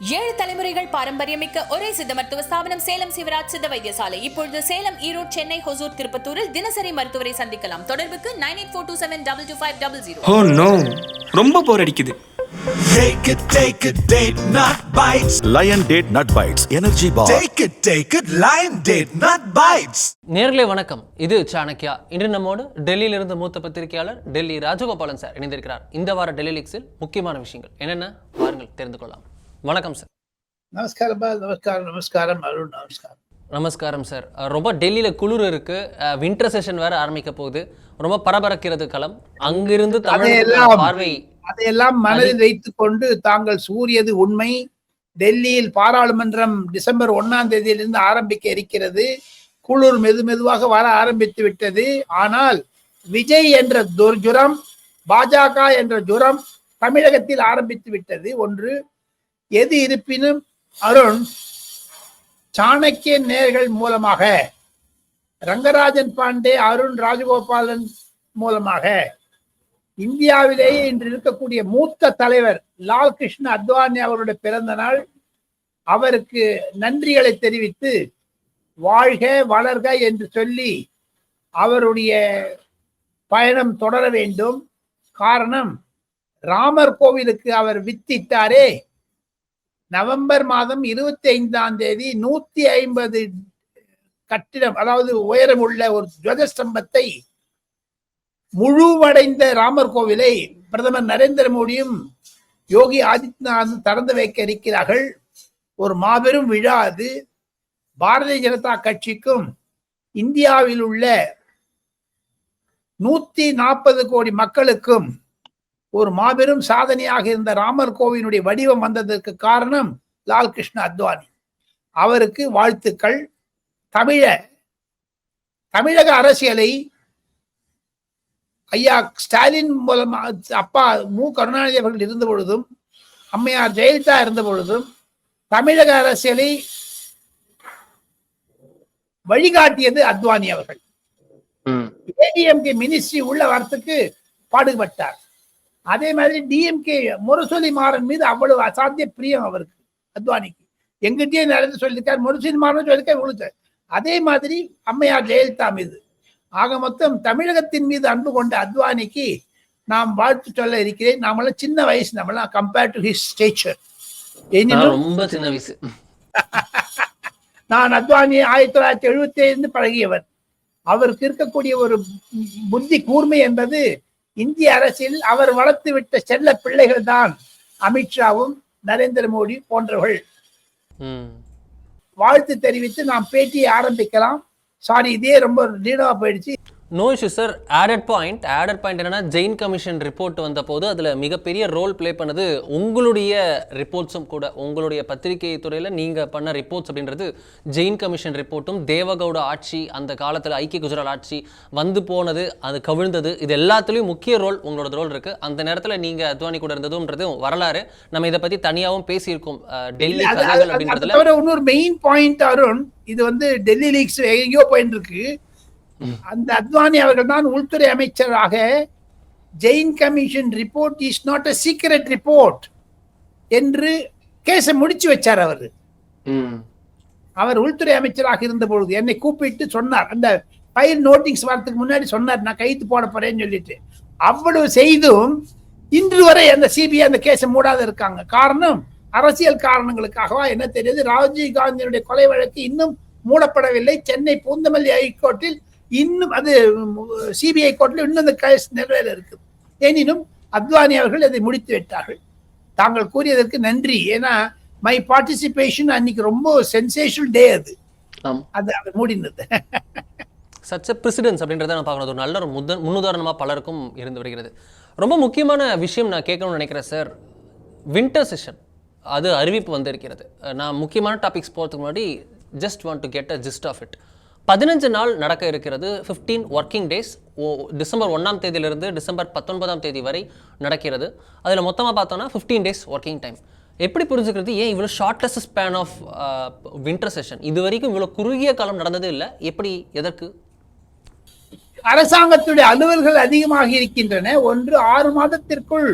ஏழு தலைமுறைகள் பாரம்பரியமிக்க ஒரே சித்த மருத்துவ ஸ்தாபனம் சேலம் சிவராஜ் சித்த வைத்தியசாலை. இப்பொழுது சேலம் ஈரோடு சென்னை ஹொசூர் திருப்பத்தூரில் தினசரி மருத்துவரை சந்திக்கலாம். தொடர்புக்கு nine eight four two seven double two five double zero. Oh no ரொம்ப போர் அடிக்குது. Take it, take it, date not bites. Lion date nut bites energy bar Take it, take it, lion date not bites. நேர்களே வணக்கம். இது சாணக்யா. இன்று நம்மோடு டெல்லியிலிருந்து மூத்த பத்திரிகையாளர் டெல்லி ராஜகோபாலன் சார் இணைந்திருக்கிறார். இந்த வார டெல்லி லீக்ஸில் முக்கியமான விஷயங்கள் என்னென்ன? வாருங்கள் தெரிந்து கொள்ளலாம். வணக்கம் சார் நமஸ்காரம் நமஸ்காரம் நமஸ்காரம் அருண் நமஸ்காரம். நமஸ்காரம் சார் ரொம்ப டெல்லியில் குளிர் இருக்கு. வின்டர் செஷன் வேற ஆரம்பிக்க போகுது. ரொம்ப பரபரக்கிறது களம். அங்கிருந்து பார்வை அதையெல்லாம் மனதில் வைத்துக் கொண்டு தாங்கள் சூரியது உண்மை. டெல்லியில் பாராளுமன்றம் டிசம்பர் ஒன்னாம் தேதியிலிருந்து ஆரம்பிக்க இருக்கிறது. குளிர் மெது மெதுவாக வர ஆரம்பித்து விட்டது. ஆனால் விஜய் என்ற துர் ஜுரம் பாஜக என்ற ஜுரம் தமிழகத்தில் ஆரம்பித்து விட்டது. ஒன்று எது இருப்பினும் அருண் சாணக்கிய நேர்கள் மூலமாக ரங்கராஜன் பாண்டே அருண் ராஜகோபாலன் மூலமாக இந்தியாவிலேயே இன்று இருக்கக்கூடிய மூத்த தலைவர் லால் கிருஷ்ண அத்வானி அவருடைய பிறந்த நாள் அவருக்கு நன்றிகளை தெரிவித்து வாழ்க வளர்க என்று சொல்லி அவருடைய பயணம் தொடர வேண்டும். காரணம் ராமர் கோவிலுக்கு அவர் வித்திட்டாரே. நவம்பர் மாதம் இருபத்தி ஐந்தாம் தேதி நூத்தி ஐம்பது கட்டிடம் அதாவது உயரம் உள்ள ஒரு துவஜஸ்தம்பத்தை முழுவடைந்த ராமர் கோவிலை பிரதமர் நரேந்திர மோடியும் யோகி ஆதித்யநாத் திறந்து வைக்க இருக்கிறார்கள். ஒரு மாபெரும் விழா அது. பாரதிய ஜனதா கட்சிக்கும் இந்தியாவில் உள்ள நூத்தி நாற்பது கோடி மக்களுக்கும் ஒரு மாபெரும் சாதனையாக இருந்த ராமர் கோவிலுடைய வடிவம் வந்ததற்கு காரணம் லால் கிருஷ்ண அத்வானி. அவருக்கு வாழ்த்துக்கள். தமிழ தமிழக அரசியலை ஐயா ஸ்டாலின் மூலமா அப்பா மு. கருணாநிதி அவர்கள் இருந்த பொழுதும் அம்மையார் ஜெயலலிதா இருந்த பொழுதும் தமிழக அரசியலை வழிகாட்டியது அத்வானி அவர்கள். ஏடிஎம்கே மினிஸ்ட்ரி உள்ள வரத்துக்கு பாடுபட்டார். அதே மாதிரி டிஎம்கே முரசொலி மாறன் மீது அவ்வளவு அசாத்திய பிரியம் அவருக்கு அத்வானிக்கு. எங்கிட்டயே நடந்து சொல்லியிருக்கார் முரசொலி மாறன் சொல்லியிருக்கார் இவ்வளவு அதே மாதிரி அம்மையார் ஜெயலலிதா மீது. ஆக மொத்தம் தமிழகத்தின் மீது அன்பு கொண்ட அத்வானிக்கு நாம் வாழ்த்து சொல்ல இருக்கிறேன். நாமெல்லாம் சின்ன வயசு நம்மளாம் கம்பேர் டு ஹிஸ் ஸ்டேச்சர் ரொம்ப சின்ன வயசு. நான் அத்வானி ஆயிரத்தி தொள்ளாயிரத்தி எழுபத்தி ஐந்து பழகியவர் அவருக்கு இருக்கக்கூடிய ஒரு புத்தி கூர்மை என்பது இந்திய அரசியல் அவர் வளர்த்து விட்ட செல்ல பிள்ளைகள் தான் அமித்ஷாவும் நரேந்திர மோடி போன்றவர்கள். வாழ்த்து தெரிவித்து நாம் பேட்டியை ஆரம்பிக்கலாம். சாரி இதே ரொம்ப நீளமா போயிடுச்சு. No issue sir added point added point என்னன்னா ஜெயின் கமிஷன் ரிப்போர்ட் வந்த போது அதில் மிகப்பெரிய ரோல் ப்ளே பண்ணது உங்களுடைய ரிப்போர்ட்ஸும் கூட. உங்களுடைய பத்திரிகை துறையில் நீங்கள் பண்ண ரிப்போர்ட்ஸ் அப்படின்றது ஜெயின் கமிஷன் ரிப்போர்ட்டும் தேவகவுட ஆட்சி அந்த காலத்தில் ஐக்கிய குஜராத் ஆட்சி வந்து போனது அது கவிழ்ந்தது. இது எல்லாத்துலேயும் முக்கிய ரோல் உங்களோட ரோல் இருக்குது அந்த நேரத்தில் நீங்கள் அத்வானி கூட இருந்ததுன்றதும் வரலாறு. நம்ம இதை பற்றி தனியாகவும் பேசியிருக்கோம். டெல்லி அப்படின்றதுல. இன்னொரு மெயின் பாயிண்ட் அருண் இது வந்து டெல்லி லீக்ஸ் எங்கேயோ போயிட்டு இருக்கு அந்த அத்வானி அவர்கள் தான் உள்துறை அமைச்சராக Jain commission report is not a secret report என்று கேஸை முடிச்சு வச்சார் அவர். அவர் உள்துறை அமைச்சராக இருந்த பொழுது என்னை கூப்பிட்டு சொன்னார். அந்த ஃபைல் நோட்டீஸ் வரதுக்கு முன்னாடி சொன்னார் நான் கைது போட போறேன்னு சொல்லிட்டு. அவ்வளவு செய்தும் இன்று வரை அந்த சிபிஐ அந்த கேஸை மூடாத இருக்காங்க. காரணம் அரசியல் காரணங்களுக்காகவா என்ன தெரியுது? ராஜீவ் காந்தியினுடைய கொலை வழக்கு இன்னும் மூடப்படவில்லை. சென்னை பூந்தமல்லி ஹைகோர்ட்டில் இன்னும் அது சிபிஐ கோர்ட்டில் இன்னும் அந்த கேஸ் நிறைவேற இருக்கு. எனினும் அத்வானி அவர்கள் அதை முடித்து விட்டார்கள். தாங்கள் கூறியதற்கு நன்றி. ஏன்னா மை பார்ட்டிசிபேஷன் அன்னைக்கு ரொம்ப சென்சேஷனல் டே அது. அது அது மூடினது. சச்ச பிரசிடென்ஸ் அப்படின்றத நான் பார்க்கணும். ஒரு நல்ல ஒரு முத முன்னுதாரணமாக பலருக்கும் இருந்து வருகிறது. ரொம்ப முக்கியமான விஷயம் நான் கேட்கணும்னு நினைக்கிறேன் சார் வின்டர் செஷன் அது அறிவிப்பு வந்திருக்கிறது. நான் முக்கியமான டாபிக்ஸ் போகிறதுக்கு முன்னாடி just want to get a gist of it பதினஞ்சு நாள் நடக்க இருக்கிறது ஃபிஃப்டீன் ஒர்க்கிங் டேஸ் ஓ டிசம்பர் ஒன்றாம் தேதியிலிருந்து டிசம்பர் பத்தொன்பதாம் தேதி வரை நடக்கிறது. அதில் மொத்தமாக பார்த்தோன்னா ஃபிஃப்டீன் டேஸ் ஒர்க்கிங் டைம் எப்படி புரிஞ்சுக்கிறது? ஏன் இவ்வளோ shortest span of winter session இது வரைக்கும் இவ்வளோ குறுகிய காலம் நடந்ததே இல்லை. எப்படி எதற்கு? அரசாங்கத்துடைய அலுவல்கள் அதிகமாக இருக்கின்றன. ஒன்று ஆறு மாதத்திற்குள்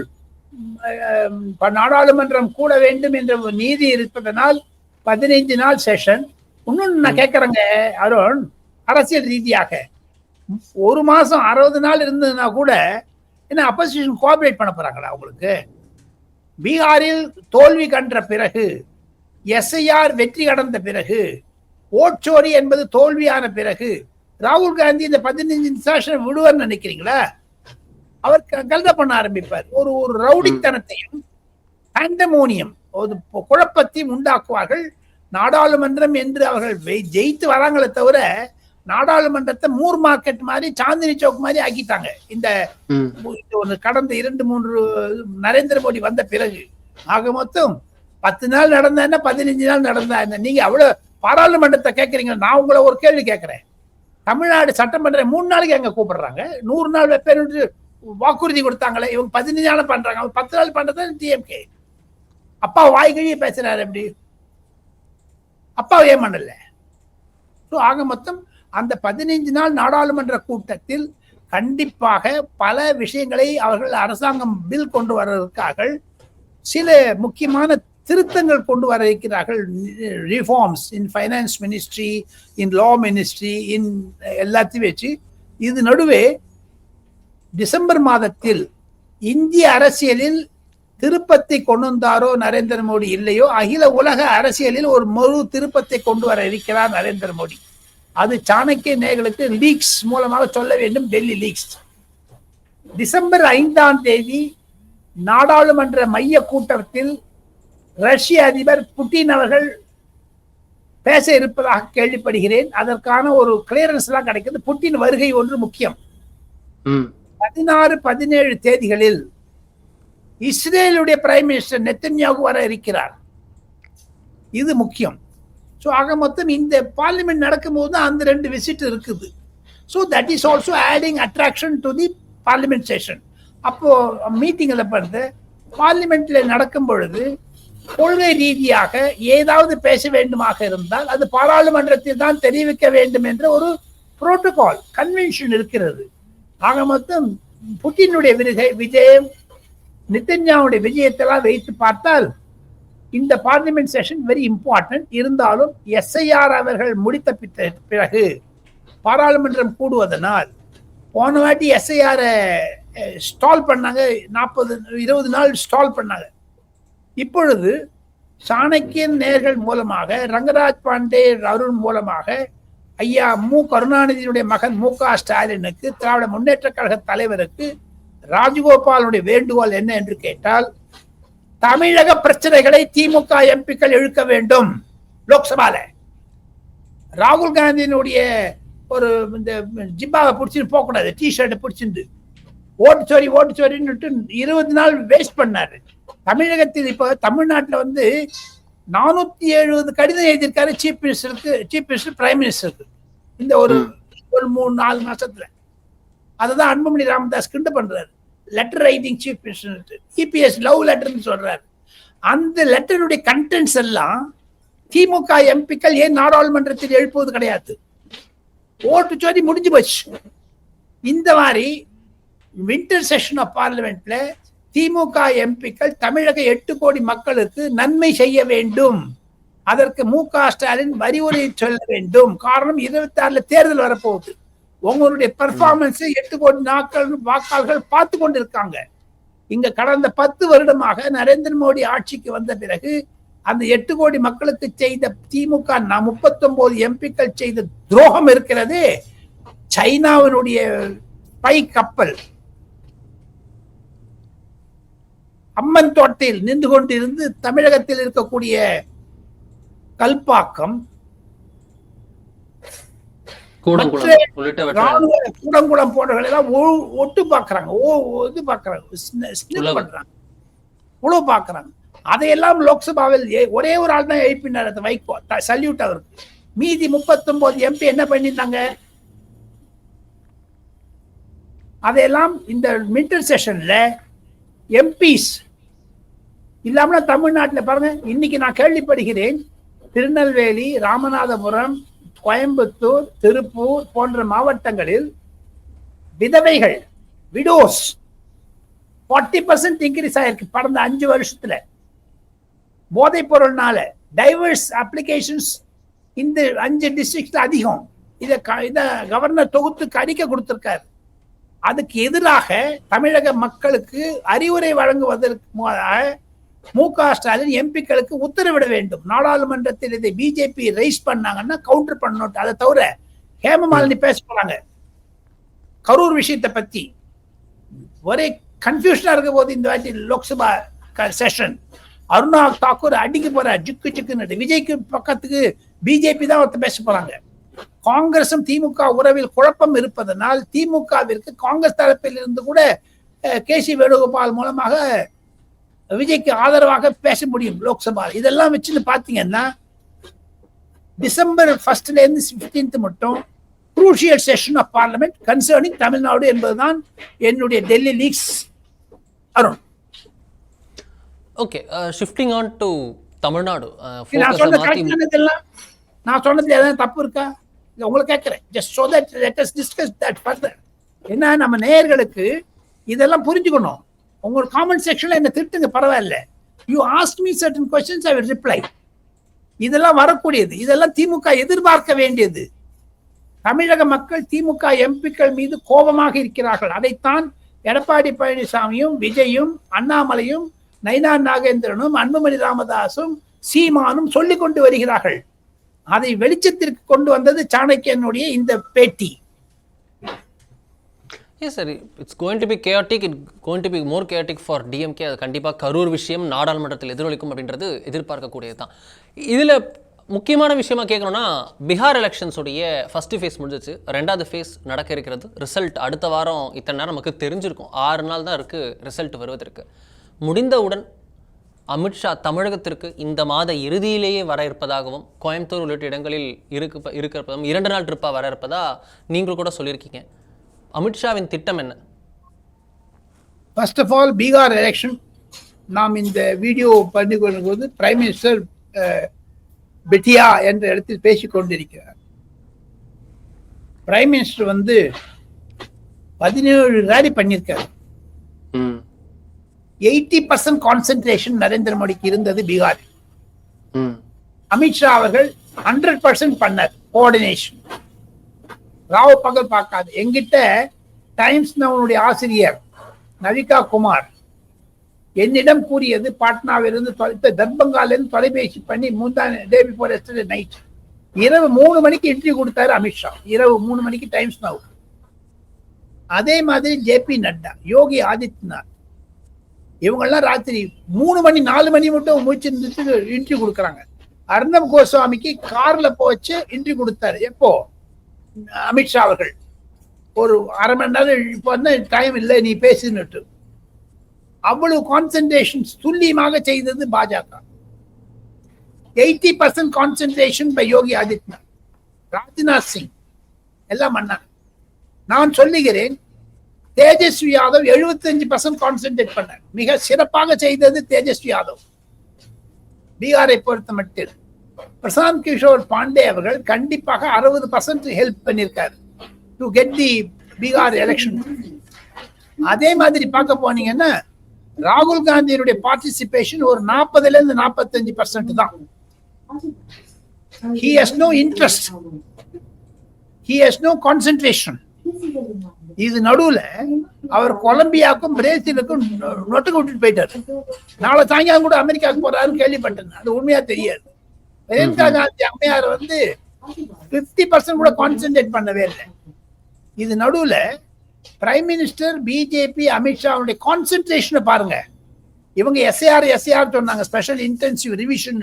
நாடாளுமன்றம் கூட வேண்டும் என்ற ஒரு நீதி இருப்பதனால் பதினைந்து நாள் செஷன் இன்னொன்னு நான் கேட்கறேங்க அருண் அரசியல் ரீதியாக. ஒரு மாசம் அறுபது நாள் இருந்ததுன்னா கூட என்ன அப்போசிஷன் கோஆபரேட் பண்ண போறாங்களா உங்களுக்கு? பீகாரில் தோல்வி கன்ற பிறகு எஸ்ஐஆர் வெற்றி அடைந்த பிறகு ஓட்சோரி என்பது தோல்வியான பிறகு ராகுல் காந்தி இந்த பதினஞ்சு செஷன் விடுவார்னு நினைக்கிறீங்களா? அவர் கல்த பண்ண ஆரம்பிப்பார். ஒரு ஒரு ரவுடித்தனத்தையும் பாண்டமோனியம் ஒரு குழப்பத்தையும் உண்டாக்குவார்கள். நாடாளுமன்றம் என்று அவர்கள் ஜெயித்து வராங்களே தவிர நாடாளுமன்றத்தை மூர் மார்க்கெட் மாதிரி சாந்தினி சௌக் மாதிரி ஆக்கிட்டாங்க. இந்த ஒரு கடந்த இரண்டு மூன்று நரேந்திர மோடி வந்த பிறகு. ஆக மொத்தம் பத்து நாள் நடந்தா என்ன பதினஞ்சு நாள் நடந்தா என்ன? நீங்க அவ்வளவு பாராளுமன்றத்தை கேட்கறீங்க நான் உங்களை ஒரு கேள்வி கேட்கிறேன் தமிழ்நாடு சட்டமன்றம் மூணு நாளைக்கு எங்க கூப்பிடுறாங்க. நூறு நாள் பேர் வாக்குறுதி கொடுத்தாங்களே. இவங்க பதினஞ்சு நாள் பண்றாங்க. அவங்க பத்து நாள் பண்றது டிஎம்கே அப்பா வாய் கழிய பேசுறாரு எப்படி அப்பாவே ஏன் ஸோ ஆக மொத்தம் அந்த பதினைஞ்சு நாள் நாடாளுமன்ற கூட்டத்தில் கண்டிப்பாக பல விஷயங்களை அவர்கள் அரசாங்கம் பில் கொண்டு வருவதற்காக சில முக்கியமான திருத்தங்கள் கொண்டு வர இருக்கிறார்கள் reforms in finance ministry in law ministry in எல்லாத்தையும் வச்சு இது நடுவே டிசம்பர் மாதத்தில் இந்திய அரசியலில் திருப்பத்தை கொண்டு வந்தாரோ நரேந்திர மோடி இல்லையோ அகில உலக அரசியலில் ஒரு முழு திருப்பத்தை கொண்டு வர இருக்கிறார் நரேந்திர மோடி. அது சாணக்கிய நேர்களுக்கு லீக்ஸ் மூலமாக சொல்ல வேண்டும் டெல்லி லீக்ஸ் டிசம்பர் ஐந்தாம் தேதி நாடாளுமன்ற மைய கூட்டத்தில் ரஷ்ய அதிபர் புட்டின் அவர்கள் பேச இருப்பதாக கேள்விப்படுகிறேன். அதற்கான ஒரு கிளியரன்ஸ் எல்லாம் கிடைக்குது புட்டின் வருகை ஒன்று முக்கியம். பதினாறு பதினேழு தேதிகளில் இஸ்ரேலுடைய பிரைம் மினிஸ்டர் நெத்தன்யாகு வர இருக்கிறார். இது முக்கியம். ஸோ ஆக மொத்தம் இந்த பார்லிமெண்ட் நடக்கும்போது தான் அந்த ரெண்டு விசிட் இருக்குது. So that is also adding attraction to the parliament session அப்போது மீட்டிங்கில் பார்த்து பார்லிமெண்ட்டில் நடக்கும் பொழுது கொள்கை ரீதியாக ஏதாவது பேச வேண்டுமாக இருந்தால் அது பாராளுமன்றத்தில் தான் தெரிவிக்க வேண்டும் என்ற ஒரு புரோட்டோகால் கன்வென்ஷன் இருக்கிறது. ஆக மொத்தம் புட்டினுடைய விருகை விஜயம் நித்தன்யாவுடைய விஜயத்தெல்லாம் வைத்து பார்த்தால் இந்த பார்லிமெண்ட் செஷன் வெரி இம்பார்ட்டன்ட் இருந்தாலும் எஸ்ஐஆர் அவர்கள் முடித்த பிறகு பாராளுமன்றம் கூடுவதனால் போன வாட்டி எஸ்ஐஆர் ஸ்டால் பண்ணாங்க. நாற்பது இருபது நாள் ஸ்டால் பண்ணாங்க. இப்பொழுது சாணக்கியன் நேர்கள் மூலமாக ரங்கராஜ் பாண்டே அருண் மூலமாக ஐயா மு. கருணாநிதியுடைய மகன் மு. க. ஸ்டாலினுக்கு திராவிட முன்னேற்ற கழக தலைவருக்கு ராஜகோபாலுடைய வேண்டுகோள் என்ன என்று கேட்டால் தமிழக பிரச்சனைகளை திமுக எம்பிக்கள் இழுக்க வேண்டும் லோக்சபால. ராகுல் காந்தியினுடைய ஒரு இந்த ஜிப்பாவை பிடிச்சின்னு போகக்கூடாது டி ஷர்ட்டை பிடிச்சிருந்து ஓட்டு சோரி ஓட்டு சோரின்னு இருபது நாள் வேஸ்ட் பண்ணாரு. தமிழகத்தில் இப்போ தமிழ்நாட்டில் வந்து நானூத்தி எழுபது கடிதம் எழுதியிருக்காரு சீஃப் மினிஸ்டருக்கு சீஃப் மினிஸ்டர் பிரைம் மினிஸ்டருக்கு இந்த ஒரு ஒரு மூணு நாலு மாசத்துல. அதை தான் அன்புமணி ராமதாஸ் கிண்டு பண்றாரு. Letter writing chief minister EPS love லெட்டர்னு சொல்றாரு. அந்த லெட்டருடைய கண்டென்ட்ஸ் எல்லாம் திமுக எம்பிக்கள் ஏன் நாடாளுமன்றத்தில் எழுப்புவது கிடையாது? ஓட்டு சோதி முடிஞ்சு போச்சு. இந்த மாதிரி வின்டர் செஷன் ஆஃப் பார்லிமெண்ட்ல திமுக எம்பிக்கள் தமிழக எட்டு கோடி மக்களுக்கு நன்மை செய்ய வேண்டும். அதற்கு மு க ஸ்டாலின் வரிவுரை சொல்ல வேண்டும். காரணம் இருபத்தி ஆறுல தேர்தல் வரப்போகுது. உங்களுடைய பெர்ஃபார்மன்ஸ் எட்டு கோடி நாட்கள் வாக்காளர்கள் பார்த்து கொண்டிருக்காங்க இங்க கடந்த பத்து வருடமாக நரேந்திர மோடி ஆட்சிக்கு வந்த பிறகு அந்த எட்டு கோடி மக்களுக்கு செய்த திமுக முப்பத்தி ஒன்பது எம்பிக்கள் செய்த துரோகம் இருக்கிறது. சைனாவினுடைய பை கப்பல் அம்மன் தோட்டையில் நின்று கொண்டிருந்து தமிழகத்தில் இருக்கக்கூடிய கல்பாக்கம் கூடங்குளம் போன்றவர்கள் எல்லாம் ஒட்டு பாக்குறாங்க. ஓ இது. பண்றாங்க. உழவு பாக்குறாங்க. அதையெல்லாம் லோக்சபாவில் ஒரே ஒரு ஆள் தான் எழுப்பினார் அந்த வைகோ. சல்யூட் அவருக்கு மீதி 39 எம்பி என்ன பண்ணியிருந்தாங்க? அதையெல்லாம் இந்த மின்டர் செஷன்ல எம்பிஸ் இல்லாம தமிழ்நாட்டில் பாருங்க இன்னைக்கு நான் கேள்விப்படுகிறேன். திருநெல்வேலி ராமநாதபுரம் கோயம்புத்தூர் திருப்பூர் போன்ற மாவட்டங்களில் விதவைகள் விடோஸ் ஃபார்ட்டி பர்சன்ட் இன்க்ரீஸ் ஆயிருக்கு கடந்த அஞ்சு வருஷத்துல. போதைப் பொருள்னால டைவர்ஸ் அப்ளிகேஷன்ஸ் இந்த அஞ்சு டிஸ்ட்ரிக்ட்ல அதிகம். இதை இதை கவர்னர் தொகுத்து அறிக்கை கொடுத்திருக்காரு. அதுக்கு எதிராக தமிழக மக்களுக்கு அறிவுரை வழங்குவதற்கு மு க ஸ்டாலின் எம்பிக்களுக்கு உத்தரவிட வேண்டும். நாடாளுமன்றத்தில் இதை பிஜேபி ரைஸ் பண்ணாங்கன்னா கவுண்டர் பண்ணணும். அதை தவிர ஹேமமாலினி பேச போறாங்க. கரூர் விஷயத்தை பத்தி. ஒரே கன்ஃபியூஷனா இருக்க போது இந்த வாட்டி லோக்சபா செஷன் அருணா தாக்கூர் அடிக்க போறார். ஜிக்கு ஜிக்குன்னு. விஜய்க்கு பக்கத்துக்கு பிஜேபி தான் ஒருத்தர் பேச போறாங்க. காங்கிரசும் திமுக உறவில் குழப்பம் இருப்பதனால் திமுகவிற்கு காங்கிரஸ் தரப்பில் இருந்து கூட கே சி வேணுகோபால் மூலமாக விஜய்க்கு ஆதரவாக பேச முடியும் லோக்சபா. இதெல்லாம் வச்சுன்னு பாத்தீங்கன்னா டிசம்பர் ஃபர்ஸ்ட்ல இருந்து பிப்டீன்த் மட்டும் crucial session of parliament concerning Tamil Nadu என்பதுதான் என்னுடைய Delhi leaks Arun. Okay shifting on to Tamil Nadu நான் ஃபோக்கஸை சொன்ன மாற்றி கரெக்ட் இதெல்லாம் நான் சொன்னதுல ஏதாவது தப்பு இருக்கா? இல்ல உங்களை கேட்கிறேன். Just so that let us discuss that further ஏன்னா நம்ம நேயர்களுக்கு இதெல்லாம் புரிஞ்சுக்கணும். உங்களோட காமெண்ட் செக்ஷன்ல என்ன திட்டுங்க பரவாயில்ல. You ask me certain questions I will reply இதெல்லாம் வரக்கூடியது. இதெல்லாம் திமுக எதிர்பார்க்க வேண்டியது. தமிழக மக்கள் திமுக எம்பிக்கள் மீது கோபமாக இருக்கிறார்கள். அதைத்தான் எடப்பாடி பழனிசாமியும் விஜயும் அண்ணாமலையும் நைனா நாகேந்திரனும் அன்புமணி ராமதாசும் சீமானும் சொல்லிக் கொண்டு வருகிறார்கள். அதை வெளிச்சத்திற்கு கொண்டு வந்தது சாணக்கியனுடைய இந்த பேட்டி. Yes sir it's going to be chaotic it going to be more chaotic for DMK அது கண்டிப்பாக கரூர் விஷயம் நாடாளுமன்றத்தில் எதிரொலிக்கும் அப்படின்றது எதிர்பார்க்கக்கூடியது தான் இதில் முக்கியமான விஷயமா கேட்கணும்னா பீகார் எலெக்ஷன்ஸுடைய ஃபஸ்ட்டு ஃபேஸ் முடிஞ்சிச்சு ரெண்டாவது ஃபேஸ் நடக்க இருக்கிறது. ரிசல்ட் அடுத்த வாரம் இத்தனை நேரம் நமக்கு தெரிஞ்சிருக்கும். ஆறு நாள் தான் இருக்குது ரிசல்ட் வருவதற்கு. முடிந்தவுடன் அமித்ஷா தமிழகத்திற்கு இந்த மாத இறுதியிலேயே வர இருப்பதாகவும் கோயம்புத்தூர் உள்ளிட்ட இடங்களில் இருக்கு இருக்கிறப்பதும் இரண்டு நாள் ட்ரிப்பாக வர இருப்பதாக நீங்கள் கூட சொல்லியிருக்கீங்க. அமித்ஷாவின் திட்டம் என்ன? First of all Bihar election நாம் இந்த வீடியோ பண்ணி கொள்ளும்போது பிரைம் மினிஸ்டர் பெட்டியா என்ற இடத்தில் பேசிக் கொண்டிருக்கிறார். பிரைம் மினிஸ்டர் வந்து பதினேழு ரேலி பண்ணியிருக்காரு. எயிட்டி பர்சன்ட் கான்சென்ட்ரேஷன் நரேந்திர மோடிக்கு இருந்தது பீகார் ம். அமித்ஷா அவர்கள் ஹண்ட்ரட் பர்சன்ட் பண்ணார் கோஆர்டினேஷன் ராவ பகல் பார்க்காது. எங்கிட்ட டைம்ஸ் நவனுடைய ஆசிரியர் நவிகா குமார் என்னிடம் கூறியது பாட்னாவிலிருந்து தொலைத்த தர்பங்காலிருந்து தொலைபேசி பண்ணி மூன்றாம் டே பிஃபோர் எஸ்டர்டே நைட் இரவு மூணு மணிக்கு இன்டர்வியூ கொடுத்தாரு அமித்ஷா இரவு மூணு மணிக்கு டைம்ஸ் நவ். அதே மாதிரி ஜே பி நட்டா யோகி ஆதித்யநாத். இவங்கெல்லாம் ராத்திரி மூணு மணி நாலு மணி மட்டும் மூச்சு இருந்துட்டு இன்டர்வியூ கொடுக்குறாங்க. அர்ணப் கோஸ்வாமிக்கு கார்ல போச்சு இன்டர்வியூ கொடுத்தாரு. எப்போ? அமித்ஷா அவர்கள் ஒரு அரை மணி நேரம் இப்போ வந்து டைம் இல்லை நீ பேசுன்னுட்டு அவ்வளவு கான்சென்ட்ரேஷன் துல்லியமாக செய்தது பாஜக. Eighty percent concentration by Yogi Adityanath Rajnath Singh எல்லாம் பண்ணாங்க. நான் சொல்லுகிறேன் தேஜஸ்வி யாதவ் 75% பர்சன்ட் கான்சென்ட்ரேட் பண்ணார். மிக சிறப்பாக செய்தது தேஜஸ்வி யாதவ். பீகாரை பொறுத்த மட்டும் பிரசாந்த் கிஷோர் பாண்டே அவர்கள் கண்டிப்பாக அறுபது பர்சன்ட் ஹெல்ப் பண்ணியிருக்காரு. To get the Bihar election அதே மாதிரி பார்க்க போனீங்கன்னா ராகுல் காந்தியினுடைய பார்ட்டிசிபேஷன் ஒரு நாற்பதுல இருந்து நாற்பத்தஞ்சு பர்சன்ட் தான். He has no interest he has no concentration இது நடுவுல அவர் கொலம்பியாவுக்கும் பிரேசிலுக்கும் நொ- நொட்டுக்கு விட்டுட்டு போயிட்டாரு. நாளை சாயங்காலம் கூட அமெரிக்காவுக்கு போறாருன்னு கேள்விப்பட்டேன் அது உண்மையா தெரியாது. பிரியங்கா காந்தி அம்மையார் வந்து 50% பர்சன்ட் கூட கான்சென்ட்ரேட் பண்ணவே இல்லை. இது நடுவில் பிரைம் மினிஸ்டர் பிஜேபி அமித்ஷாவுடைய கான்சென்ட்ரேஷனை பாருங்க. இவங்க எஸ்ஏஆர் எஸ்ஏஆர் சொன்னாங்க special intensive revision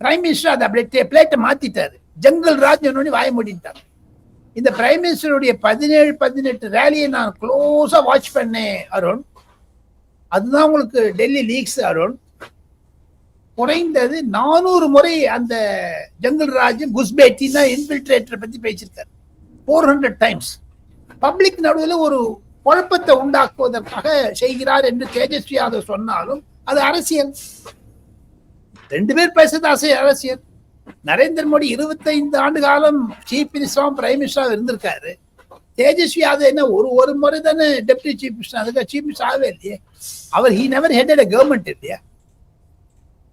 prime minister அதை அப்படியே பிளேட்டை மாத்திட்டாரு. ஜங்கல் ராஜ் வாய மூடிட்டாங்க இந்த பிரைம் மினிஸ்டருடைய பதினேழு பதினெட்டு ரேலியை நான் க்ளோஸா வாட்ச் பண்ணேன் அருண். அதுதான் உங்களுக்கு டெல்லி லீக்ஸ் அருண். குறைந்தது நானூறு முறை அந்த ஜங்கல் ராஜ் குஸ்பேட்டினா இன்ஃபில்ட்ரேட்டரை பத்தி பேசியிருக்காரு. ஃபோர் ஹண்ட்ரட் டைம்ஸ் பப்ளிக் நடுவில் ஒரு குழப்பத்தை உண்டாக்குவதற்காக செய்கிறார் என்று தேஜஸ்வி யாதவ் சொன்னாலும் அது அரசியல். ரெண்டு பேர் பேசுறது அரசியல் அரசியல். நரேந்திர மோடி இருபத்தைந்து ஆண்டு காலம் சீஃப் மினிஸ்டரும் பிரைம் மினிஸ்டராக இருந்திருக்காரு. தேஜஸ்வி யாதவ் என்ன ஒரு ஒரு முறை தானே டெப்டி சீஃப் மினிஸ்டர் அதுக்கு சீஃப் மினிஸ்டர் ஆகவே இல்லையே? அவர் he never had a government இல்லையா?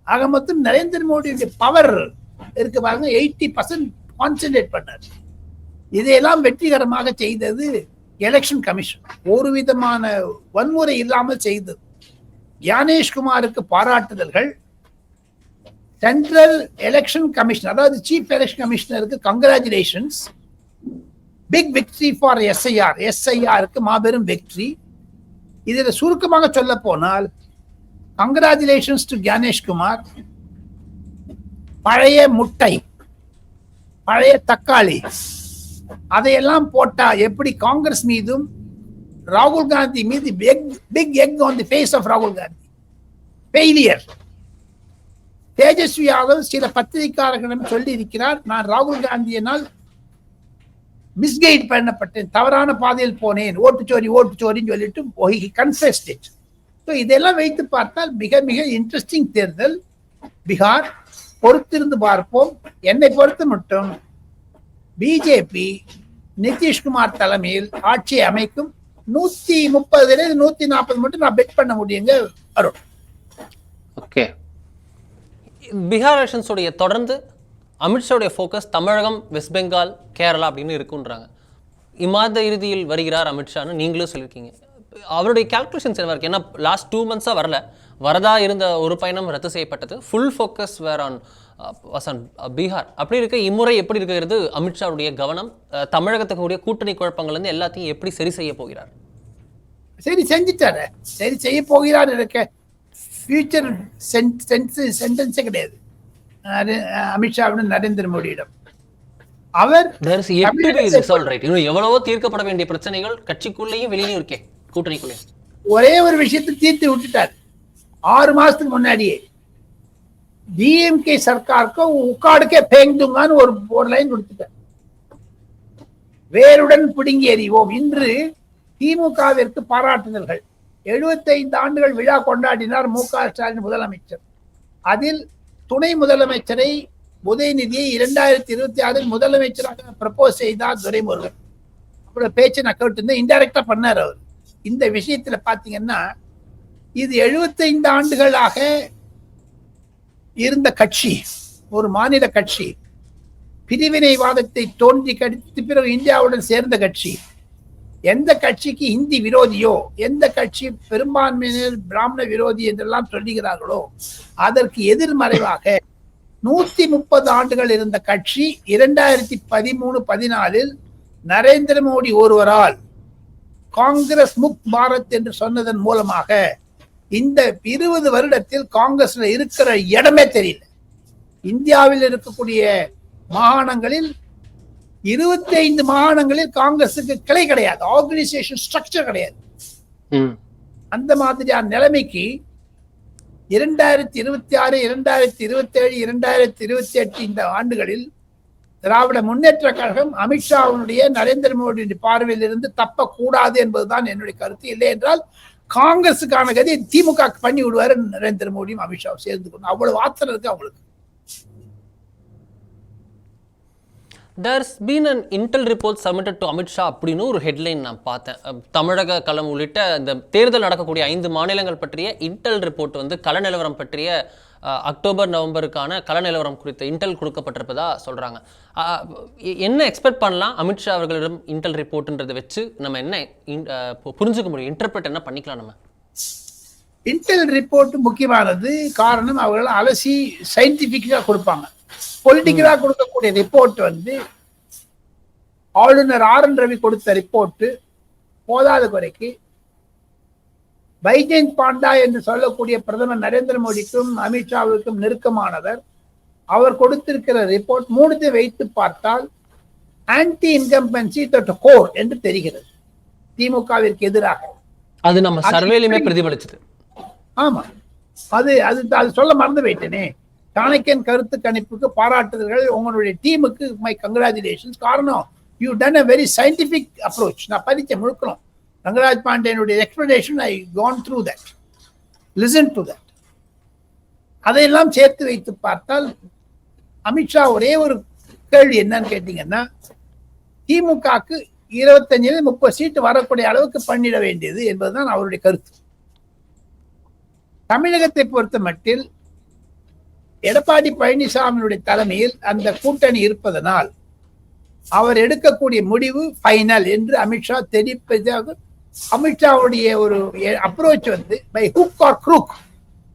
ஆக மொத்தம் நரேந்திர மோடியுடைய பவர் இருக்கு பாருங்க எயிட்டி பர்சன்ட் கான்சென்ட்ரேட் பண்ணார். இதையெல்லாம் வெற்றிகரமாக செய்தது எலெக்ஷன் கமிஷன் ஒரு விதமான வன்முறை இல்லாமல் செய்தது. ஞானேஷ்குமாருக்கு பாராட்டுதல்கள். சென்ட்ரல் எலெக்ஷன் கமிஷன் அதாவது chief election கமிஷனருக்கு congratulations big victory for SIR எஸ்ஐஆருக்கு மாபெரும் வெற்றி. இதில் சுருக்கமாக சொல்ல போனால் கங்க்ராச்சுலேஷன்ஸ் டு கணேஷ்குமார் பழைய முட்டை பழைய தக்காளி அதையெல்லாம் போட்டா எப்படி காங்கிரஸ் மீதும் ராகுல் காந்தி மீது big egg on the face of ராகுல் காந்தி. ஃபெயிலியர் தேஜஸ்வி யாதவ் சில பத்திரிகையாளர்களிடம் சொல்லி இருக்கிறார் நான் ராகுல் காந்தியினால் மிஸ்கைட் பண்ணப்பட்டேன் தவறான பாதையில் போனேன் ஓட்டுச்சோரி ஓட்டுச்சோரின்னு சொல்லிட்டு கன்செஸ்ட் ஸோ இதெல்லாம் வைத்து பார்த்தால் மிக மிக இன்ட்ரெஸ்டிங் தேர்தல். பீகார் பொறுத்திருந்து பார்ப்போம். என்னை பொறுத்து மட்டும் பிஜேபி நிதிஷ்குமார் தலைமையில் ஆட்சி அமைக்கும். நூத்தி முப்பதுல நூத்தி நாற்பது மட்டும் நான் பெட் பண்ண முடியுங்க அருண். ஓகே பீகார் எலெக்ஷன்ஸோடைய தொடர்ந்து அமித்ஷாவுடைய ஃபோக்கஸ் தமிழகம் வெஸ்ட் பெங்கால் கேரளா அப்படின்னு இருக்குன்றாங்க. இம்மாத இறுதியில் வருகிறார் அமித்ஷான்னு நீங்களும் சொல்லியிருக்கீங்க. அவருடைய கால்குலேஷன்ஸ் என்ன இருக்கு? ஏன்னா லாஸ்ட் டூ மந்த்ஸாக வரல. வரதா இருந்த ஒரு பயணம் ரத்து செய்யப்பட்டது. Full focus were on was on Bihar அப்படி இருக்க இம்முறை எப்படி இருக்கிறது? அமித்ஷாவுடைய கவனம் அஹ், தமிழகத்துக்கு கூடிய கூட்டணி குழப்பங்கள்லேருந்து எல்லாத்தையும் எப்படி சரி செய்ய போகிறார்? சரி செஞ்சுட்டாரு. சரி செய்ய போகிறார் இருக்க ஃபியூச்சர் சென்டென்ஸே கிடையாது. அது, அஹ், அமித்ஷாவிடம் நரேந்திர மோடியிடம். அவர் right? இன்னும் எவ்வளவோ தீர்க்கப்பட வேண்டிய பிரச்சனைகள் கட்சிக்குள்ளேயும் வெளியிலையும் இருக்கே. கூட்டணிக்குள்ளே ஒரே ஒரு விஷயத்தை தீர்த்து விட்டுட்டார். ஆறு மாசத்துக்கு முன்னாடியே. டிஎம்கே சர்க்காருக்கு உட்காடுக்கே பேங்குங்கான்னு ஒரு ஒரு லைன் கொடுத்துட்டார். வேருடன் பிடுங்கி எறிவோம். இன்று திமுகவிற்கு பாராட்டுதல்கள். 75 ஆண்டுகள் விழா கொண்டாடினார் மு க ஸ்டாலின் முதலமைச்சர். அதில் துணை முதலமைச்சரை உதயநிதியை இரண்டாயிரத்தி இருபத்தி ஆறில் முதலமைச்சராக ப்ரப்போஸ் செய்தார் துரைமுருகன். அப்புறம் பேச்சு நான் கேட்டிருந்தேன். இன்டைரக்டா பண்ணார் அவர். இந்த விஷயத்துல பாத்தீங்கன்னா இது 75 ஆண்டுகளாக இருந்த கட்சி ஒரு மாநில கட்சி பிரிவினைவாதத்தை தோன்றி கடித்து பிறகு இந்தியாவுடன் சேர்ந்த கட்சி. எந்த கட்சிக்கு இந்தி விரோதியோ எந்த கட்சி பெரும்பான்மையினர் பிராமண விரோதி என்றெல்லாம் சொல்லுகிறார்களோ அதற்கு எதிர்மறைவாக நூத்தி முப்பது ஆண்டுகள் இருந்த கட்சி இரண்டாயிரத்தி பதிமூணு பதினாலில் நரேந்திர மோடி ஒருவரால் காங்கிரஸ் முக் பாரத் என்று சொன்னதன் மூலமாக இந்த இருபது வருடத்தில் காங்கிரஸ்ல இருக்கிற இடமே தெரியல. இந்தியாவில் இருக்கக்கூடிய மாகாணங்களில் இருபத்தி ஐந்து மாகாணங்களில் காங்கிரஸுக்கு கிளை கிடையாது. ஆர்கனைசேஷன் ஸ்ட்ரக்சர் கிடையாது. அந்த மாதிரியான நிலைமைக்கு இரண்டாயிரத்தி இருபத்தி ஆறு இரண்டாயிரத்தி இருபத்தி ஏழு இரண்டாயிரத்தி இருபத்தி எட்டு இந்த ஆண்டுகளில் திராவிட முன்னேற்ற கழகம் அமித்ஷாவினுடைய நரேந்திர மோடியின் பார்வையில் இருந்து தப்பக்கூடாது என்பதுதான் என்னுடைய கருத்து. இல்லை என்றால் காங்கிரஸுக்கான கதையை திமுக பண்ணி விடுவாரு நரேந்திர மோடியும் அமித்ஷாவும் சேர்ந்து கொண்டு. அவ்வளவு ஆத்திரம் இருக்கு அவங்களுக்கு. There's been an intel report submitted to Amit Shah அப்படின்னு ஒரு ஹெட்லைன் நான் பார்த்தேன். தமிழக களம் உள்ளிட்ட இந்த தேர்தல் நடக்கக்கூடிய ஐந்து மாநிலங்கள் பற்றிய இன்டெல் ரிப்போர்ட் வந்து கள நிலவரம் பற்றிய அக்டோபர் நவம்பருக்கான கள நிலவரம் குறித்த இன்டெல் கொடுக்கப்பட்டிருப்பதா சொல்றாங்க. அஹ், எ- என்ன எக்ஸ்பெக்ட் பண்ணலாம்? அமித்ஷா அவர்களிடம் இன்டெல் ரிப்போர்ட்ன்றதை வச்சு நம்ம என்ன புரிஞ்சுக்க முடியும்? இன்டர்பிரட் என்ன பண்ணிக்கலாம் நம்ம? இன்டெல் ரிப்போர்ட் முக்கியமானது காரணம் அவர்கள் அலசி சயின்டிபிக்கா கொடுப்பாங்க. பொலிட்டிக்கலா கொடுக்கக்கூடிய ரிப்போர்ட் வந்து ஆளுநர் ஆர் என் ரவி கொடுத்த ரிப்போர்ட் போதாத குறைக்கு பைஜெயந்த் பாண்டா என்று சொல்லக்கூடிய பிரதமர் நரேந்திர மோடிக்கும் அமித்ஷாவுக்கும் நெருக்கமானவர். அவர் கொடுத்திருக்கிற ரிப்போர்ட் மூணுத்தை வைத்து பார்த்தால் ஆன்டி இன்கம்பன்சி கோர் என்று தெரிகிறது. திமுகவிற்கு எதிராக. அது நம்ம சர்வேலையுமே பிரதிபலிச்சது. ஆமா. அது அது அது சொல்ல மறந்து போயிட்டேனே. சாணக்கியன் கருத்து கணிப்புக்கு பாராட்டுதல்கள் உங்களுடைய டீமுக்கு மை கங்க்ராச்சுலேஷன்ஸ் காரணம் you done a very scientific approach நான் படித்தேன் முழுக்கணும். ரங்கராஜ் பாண்டியனுடைய explanation I gone through that listen to that அதையெல்லாம் சேர்த்து வைத்து பார்த்தால் அமித்ஷா ஒரே ஒரு கேள்வி என்னன்னு கேட்டீங்கன்னா திமுகக்கு இருபத்தஞ்சுல முப்பது சீட்டு வரக்கூடிய அளவுக்கு பண்ணிட வேண்டியது என்பதுதான் அவருடைய கருத்து. தமிழகத்தை பொறுத்த மட்டில் எடப்பாடி பழனிசாமியுடைய தலைமையில் அந்த கூட்டணி இருப்பதனால் அவர் எடுக்கக்கூடிய முடிவு ஃபைனல் என்று அமித்ஷா தெரிவிப்பதாக அமித்ஷாவுடைய ஒரு அப்ரோச் வந்து by hook or crook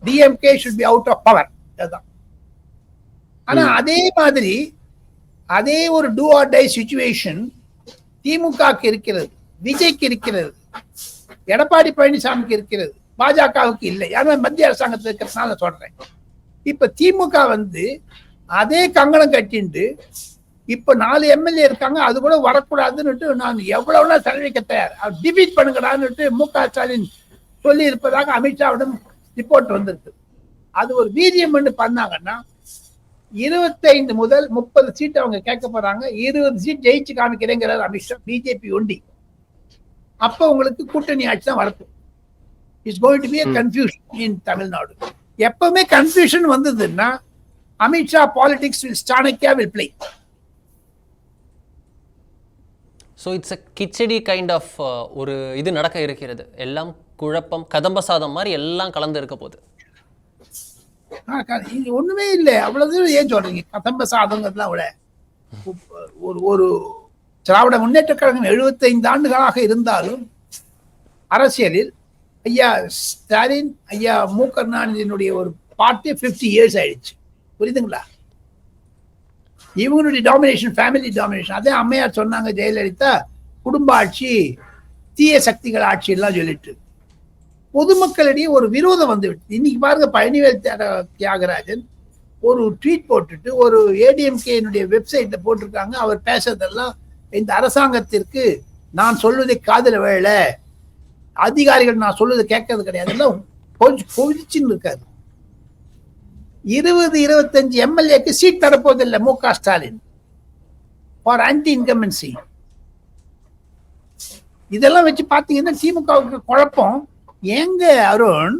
DMK should be out of power அதுதான். ஆனா அதே மாதிரி அதே ஒரு டூ ஆர் டை சுச்சுவேஷன் திமுகக்கு இருக்கிறது விஜய்க்கு இருக்கிறது எடப்பாடி பழனிசாமிக்கு இருக்கிறது பாஜகவுக்கு இல்லை. ஏன்னா மத்திய அரசாங்கத்தில் இருக்கிறதுனால சொல்றேன். இப்ப திமுக வந்து அதே கங்கணம் கட்டிண்டு இப்ப நாலு எம்எல்ஏ இருக்காங்க அது கூட வரக்கூடாதுன்னுட்டு நான் எவ்வளவுனா செலவழிக்க தயார். டிபீட் பண்ணுங்கடான்னுட்டு மு க ஸ்டாலின் சொல்லி இருப்பதாக அமித்ஷாவிடம் ரிப்போர்ட் வந்திருக்கு. அது ஒரு வீரியம் பண்ணி பண்ணாங்கன்னா இருபத்தைந்து முதல் முப்பது சீட் அவங்க கேட்க போறாங்க இருபது சீட் ஜெயிச்சு காமிக்கிறேங்கிறார் அமித்ஷா பிஜேபி ஒண்டி. அப்ப உங்களுக்கு கூட்டணி ஆட்சி தான் வரட்டும் it's going to be confusion in Tamil Nadu எப்பவுமே கன்ஃபியூஷன் வந்ததுன்னா Amit Shah politics will Chanakya will play so it's a khichdi kind of ஒரு இது நடக்க இருக்கிறது. எல்லாம் குழப்பம் கதம்ப சாதம் மாதிரி எல்லாம் கலந்து இருக்க போகுது. ஒண்ணுமே இல்லை. அவ்வளவு ஏன் சொல்றீங்க? கதம்ப சாதங்கிறதுலாம் விட ஒரு ஒரு திராவிட முன்னேற்ற கழகம் 75 ஆண்டுகளாக இருந்தாலும் அரசியலில் ஐயா ஸ்டாலின் ஐயா மு கருணாநிதியினுடைய ஒரு பார்ட்டி 50 இயர்ஸ் ஆயிடுச்சு. புரியுதுங்களா? இவங்களுடைய டாமினேஷன் ஃபேமிலி டாமினேஷன் அதே அம்மையார் சொன்னாங்க ஜெயலலிதா குடும்ப ஆட்சி தீய சக்திகள் ஆட்சி எல்லாம் சொல்லிட்டு. பொதுமக்களிடையே ஒரு விரோதம் வந்துவிட்டு இன்னைக்கு பாருங்க பழனிவேல் தியாக- தியாகராஜன் ஒரு ட்வீட் போட்டுட்டு ஒரு ஏடிஎம்கேனுடைய வெப்சைட்ல போட்டிருக்காங்க. அவர் பேசுறதெல்லாம் இந்த அரசாங்கத்திற்கு நான் சொல்வதை காதல வேலை அதிகாரிகள் நான் சொல்வதை கேட்கறது கிடையாது. எல்லாம் கொஞ்சம் கொதிச்சுன்னு இருக்காரு. இருபது இருபத்தஞ்சு எம்எல்ஏக்கு சீட் தரப்போவதில்லை மு க ஸ்டாலின். ஃபார் ஆன்டி இன்கம்பன்சி இதெல்லாம் வச்சு பாத்தீங்கன்னா திமுகவுக்கு குழப்பம். ஏங்க அருண்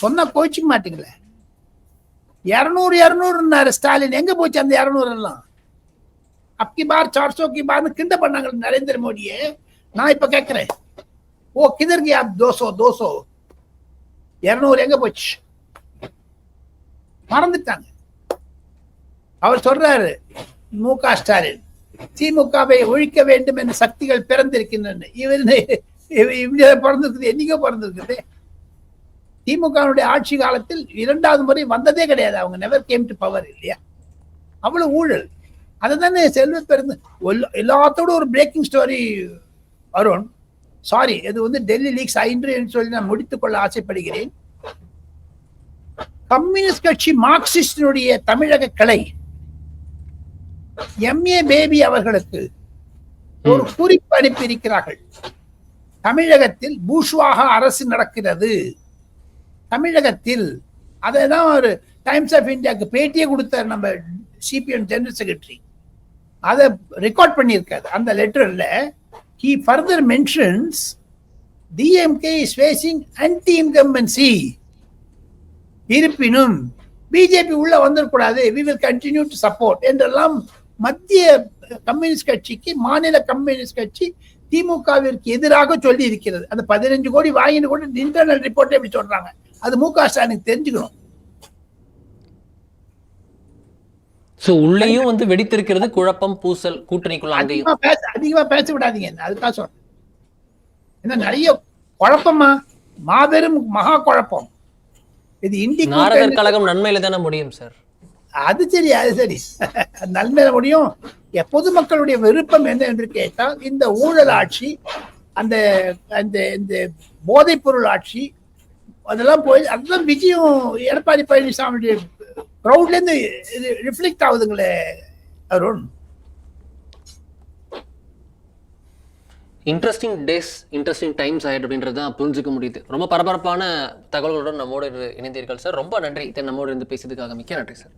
சொன்னா கோச்சிக்க மாட்டீங்களே? இருநூறு இரநூறுன்னாரு ஸ்டாலின். எங்க போச்சு அந்த இருநூறு எல்லாம் அப்கி பார் சார்சோ கி பார்னு கிண்ட பண்ணாங்க நரேந்திர மோடியே. நான் இப்ப கேட்கிறேன் ஓ கிதர் கி ஆப் தோசோ தோசோ. இருநூறு எங்க போச்சு? மறந்துட்டாங்க. அவர் சொல்றாரு மு க ஸ்டாலின் திமுகவை ஒழிக்க வேண்டும் என்ற சக்திகள் பிறந்திருக்கின்றன. இவர் இப்படி பிறந்திருக்குது என்னைக்கோ பிறந்திருக்குது. திமுகவுடைய ஆட்சி காலத்தில் இரண்டாவது முறை வந்ததே கிடையாது. அவங்க நெவர் கேம் டு பவர் இல்லையா? அவ்வளவு ஊழல். அதுதானே செல்வ பெருந்து எல்லாத்தோட ஒரு பிரேக்கிங் ஸ்டோரி அருண். சாரி இது வந்து டெல்லி லீக்ஸ் ஐந்து என்று சொல்லி நான் முடித்துக் கொள்ள ஆசைப்படுகிறேன். கம்யூனிஸ்ட் கட்சி மார்க்சிஸ்டினுடைய தமிழக கிளை எம்ஏ பேபி அவர்களுக்கு ஒரு குறிப்பு அனுப்பியிருக்கிறார்கள். தமிழகத்தில் பூஷ்வாக அரசு நடக்கிறது. தமிழகத்தில் அதை தான் ஒரு டைம்ஸ் ஆஃப் இந்தியாவுக்கு பேட்டியே கொடுத்தார் நம்ம சிபிஎம் ஜெனரல் செக்ரட்டரி அதை ரெக்கார்ட் பண்ணியிருக்காரு. அந்த லெட்டர்ல he further mentions DMK is facing anti incumbency இருப்பினும் பிஜேபி உள்ள வந்துடக்கூடாது we will continue to support என்றெல்லாம் மத்திய கம்யூனிஸ்ட் கட்சிக்கு மாநில கம்யூனிஸ்ட் கட்சி திமுகவிற்கு எதிராக சொல்லி இருக்கிறது அந்த பதினஞ்சு கோடி வாங்கிட்டு கூட இன்டர்னல் ரிப்போர்ட் எப்படி சொல்றாங்க. அது மு க ஸ்டாலின் தெரிஞ்சுக்கணும். ஸோ உள்ளேயும் வந்து வெடித்திருக்கிறது குழப்பம் பூசல் கூட்டணிக்குள்ள அதிகமா பேச அதிகமா பேச விடாதீங்க. அதுக்காக சொல்றேன். என்ன நிறைய குழப்பமா? மாபெரும் மகா குழப்பம். இது இந்தி நாரதர் கழகம் நன்மையில தானே முடியும் சார். அது சரி அது சரி. நன்மையில முடியும். பொதுமக்களுடைய விருப்பம் என்ன என்று கேட்டால் இந்த ஊழல் ஆட்சி அந்த அந்த இந்த போதைப் பொருள் ஆட்சி அதெல்லாம் போய் அதெல்லாம் விஜயம் எடப்பாடி பழனிசாமியுடைய க்ரௌட்ல இருந்து இது reflect ஆகுதுங்களே Arun. Interesting days interesting times ஆயிடு அப்படின்றது தான் புரிஞ்சுக்க முடியுது. ரொம்ப பரபரப்பான தகவல்களுடன் நம்மோடு இணைந்தீர்கள் சார். ரொம்ப நன்றி. இதை நம்மோடு இருந்து பேசியதுக்காக மிக்க நன்றி சார்.